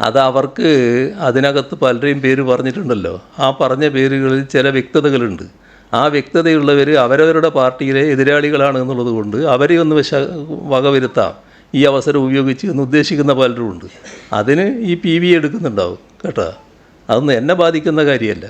അത് അവർക്ക് അതിനകത്ത് പലരെയും പേര് പറഞ്ഞിട്ടുണ്ടല്ലോ. ആ പറഞ്ഞ പേരുകളിൽ ചില വ്യക്തതകളുണ്ട്. ആ വ്യക്തതയുള്ളവർ അവരവരുടെ പാർട്ടിയിലെ എതിരാളികളാണ് എന്നുള്ളത് കൊണ്ട് അവരെ ഒന്ന് വിശ വകവരുത്താം ഈ അവസരം ഉപയോഗിച്ച് എന്ന് ഉദ്ദേശിക്കുന്ന പലരും ഉണ്ട്. അതിന് ഈ പി വി എടുക്കുന്നുണ്ടാവും കേട്ടോ. അതൊന്നും എന്നെ ബാധിക്കുന്ന കാര്യമല്ല.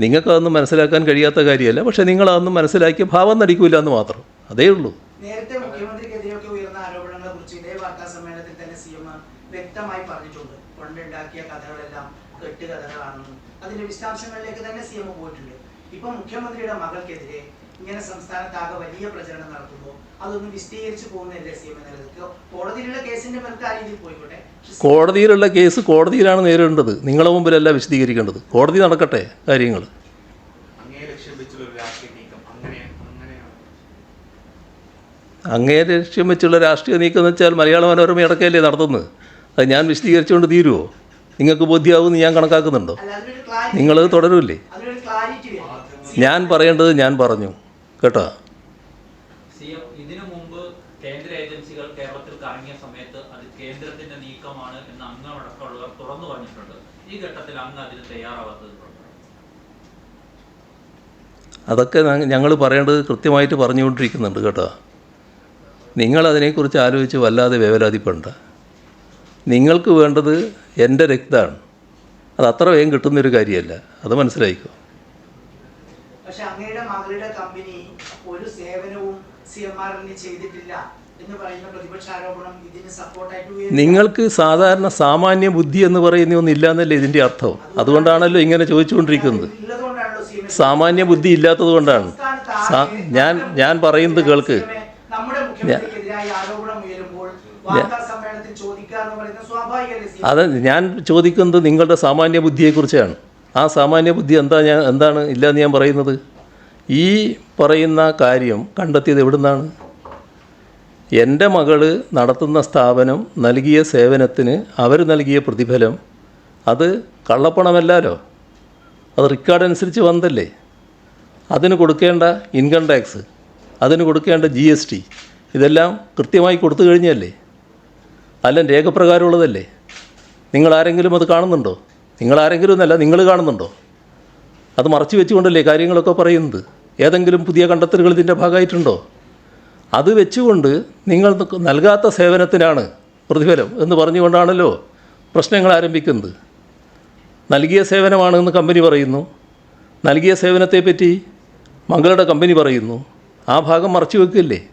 നിങ്ങൾക്കതൊന്നും മനസ്സിലാക്കാൻ കഴിയാത്ത കാര്യമല്ല. പക്ഷേ നിങ്ങളതൊന്നും മനസ്സിലാക്കി ഭാവം നടിക്കില്ല എന്ന് മാത്രം. അതേ ഉള്ളൂ. നേരത്തെ മുഖ്യമന്ത്രിക്കെതിരെയൊക്കെ ഉയർന്ന ആരോപണങ്ങളെ കുറിച്ച് ഇതേ വാർത്താ സമ്മേളനത്തിൽ തന്നെ സി എം വ്യക്തമായി പറഞ്ഞിട്ടുണ്ട്. കൊണ്ടുണ്ടാക്കിയ കഥകളെല്ലാം കെട്ടുകഥകളാണെന്നും. അതിന്റെ വിശദാംശങ്ങളിലേക്ക് തന്നെ സി എം പോയിട്ടുണ്ട്. ഇപ്പൊ മുഖ്യമന്ത്രിയുടെ മകൾക്കെതിരെ ഇങ്ങനെ സംസ്ഥാനത്താകെ വലിയ പ്രചരണം നടത്തുമ്പോൾ അതൊന്ന് വിശദീകരിച്ചു പോകുന്നില്ലേ സി എം നിലനിൽക്കോ കോടതിയിലുള്ള കേസിന്റെ മേൽക്ക് ആ രീതിയിൽ പോയിക്കോട്ടെ. കോടതിയിലുള്ള കേസ് കോടതിയിലാണ് നേരിടേണ്ടത്. നിങ്ങളെ മുമ്പിലല്ല വിശദീകരിക്കേണ്ടത്. കോടതി നടക്കട്ടെ കാര്യങ്ങൾ അങ്ങേ ലക്ഷ്യം ഒരു രാഷ്ട്രീയ നീക്കം. അങ്ങനെയാണ് അങ്ങനെയാണ് അങ്ങേ ലക്ഷ്യം വെച്ചുള്ള രാഷ്ട്രീയ നീക്കം എന്ന് വെച്ചാൽ മലയാള മനോരമ ഇടക്കല്ലേ നടത്തുന്നത്? അത് ഞാൻ വിശദീകരിച്ചുകൊണ്ട് തീരുമോ നിങ്ങൾക്ക് ബോധ്യമാവുമെന്ന് ഞാൻ കണക്കാക്കുന്നുണ്ടോ? നിങ്ങൾ തുടരൂല്ലേ? ഞാൻ പറയേണ്ടത് ഞാൻ പറഞ്ഞു. കേട്ടോ? ഇതിനു മുമ്പ് കേന്ദ്ര ഏജൻസികൾ കേരളത്തിൽ കറങ്ങിയ സമയത്ത് അത് കേന്ദ്രത്തിന്റെ നീക്കമാണ് എന്ന് അങ്ങ് അടക്കമുള്ളവർ തുറന്നു പറഞ്ഞിട്ടുണ്ട്. ഈ ഘട്ടത്തിൽ അങ്ങ് അതിന് തയ്യാറാവാത്തത് അതൊക്കെ ഞങ്ങൾ പറയേണ്ടത് കൃത്യമായിട്ട് പറഞ്ഞുകൊണ്ടിരിക്കുന്നുണ്ട് കേട്ടോ. നിങ്ങൾ അതിനെക്കുറിച്ച് ആലോചിച്ച് വല്ലാതെ വേവലാതിപ്പെടണ്ട. നിങ്ങൾക്ക് വേണ്ടത് എന്റെ രക്തമാണ്. അത് അത്ര വേഗം കിട്ടുന്നൊരു കാര്യമല്ല. അത് മനസ്സിലായിക്കോ? പക്ഷെ അങ്ങയുടെ മകളുടെ കമ്പനി ഒരു സേവനവും സി എം ആറിന് ചെയ്തിട്ടില്ല എന്ന് പറയുന്ന പ്രതിപക്ഷ ആരോപണം ഇതിന് സപ്പോർട്ടായിട്ട് ഉയരുന്നു. നിങ്ങൾക്ക് സാധാരണ സാമാന്യ ബുദ്ധി എന്ന് പറയുന്ന ഒന്നില്ല എന്നല്ലേ ഇതിന്റെ അർത്ഥം? അതുകൊണ്ടാണല്ലോ ഇങ്ങനെ ചോദിച്ചുകൊണ്ടിരിക്കുന്നത്. സാമാന്യ ബുദ്ധി ഇല്ലാത്തത് കൊണ്ടാണ് ഞാൻ ഞാൻ പറയുന്നത് കേൾക്ക്. അത് ഞാൻ ചോദിക്കുന്നത് നിങ്ങളുടെ സാമാന്യ ബുദ്ധിയെക്കുറിച്ചാണ്. ആ സാമാന്യ ബുദ്ധി എന്താ ഞാൻ എന്താണ് ഇല്ലയെന്ന് ഞാൻ പറയുന്നത്? ഈ പറയുന്ന കാര്യം കണ്ടെത്തിയത് എവിടുന്നാണ്? എന്റെ മകൾ നടത്തുന്ന സ്ഥാപനം നൽകിയ സേവനത്തിന് അവർ നൽകിയ പ്രതിഫലം അത് കള്ളപ്പണമല്ലോ അത് റെക്കോർഡ് അനുസരിച്ച് വന്നല്ലേ അതിന് കൊടുക്കേണ്ട ഇൻകം ടാക്സ് അതിന് കൊടുക്കേണ്ട ജി എസ് ടി ഇതെല്ലാം കൃത്യമായി കൊടുത്തു കഴിഞ്ഞല്ലേ അല്ല രേഖപ്രകാരമുള്ളതല്ലേ? നിങ്ങൾ ആരെങ്കിലും അത് കാണുന്നുണ്ടോ? നിങ്ങൾ ആരെങ്കിലും എന്നല്ല നിങ്ങൾ കാണുന്നുണ്ടോ? അത് മറച്ചു വെച്ചുകൊണ്ടല്ലേ കാര്യങ്ങളൊക്കെ പറയുന്നത്? ഏതെങ്കിലും പുതിയ കണ്ടെത്തലുകൾ ഇതിന്റെ ഭാഗമായിട്ടുണ്ടോ? അത് വെച്ചുകൊണ്ട് നിങ്ങൾ നൽകാത്ത സേവനത്തിനാണ് പ്രതിഫലം എന്ന് പറഞ്ഞുകൊണ്ടാണല്ലോ പ്രശ്നങ്ങൾ ആരംഭിക്കുന്നത്. നൽകിയ സേവനമാണ് എന്ന് കമ്പനി പറയുന്നു. നൽകിയ സേവനത്തെപ്പറ്റി മകളുടെ കമ്പനി പറയുന്നു. ആ ഭാഗം മറച്ചു വെക്കില്ലേ?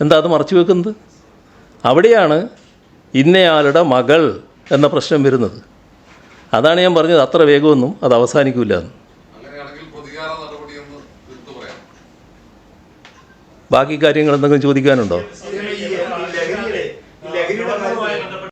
എന്താ അത് മറച്ചു വെക്കുന്നത്? അവിടെയാണ് ഇന്നയാളുടെ മകൾ എന്ന പ്രശ്നം വരുന്നത്. അതാണ് ഞാൻ പറഞ്ഞത്. അത്ര വേഗമൊന്നും അത് അവസാനിക്കില്ല എന്ന്. ബാക്കി കാര്യങ്ങൾ എന്തെങ്കിലും ചോദിക്കാനുണ്ടോ?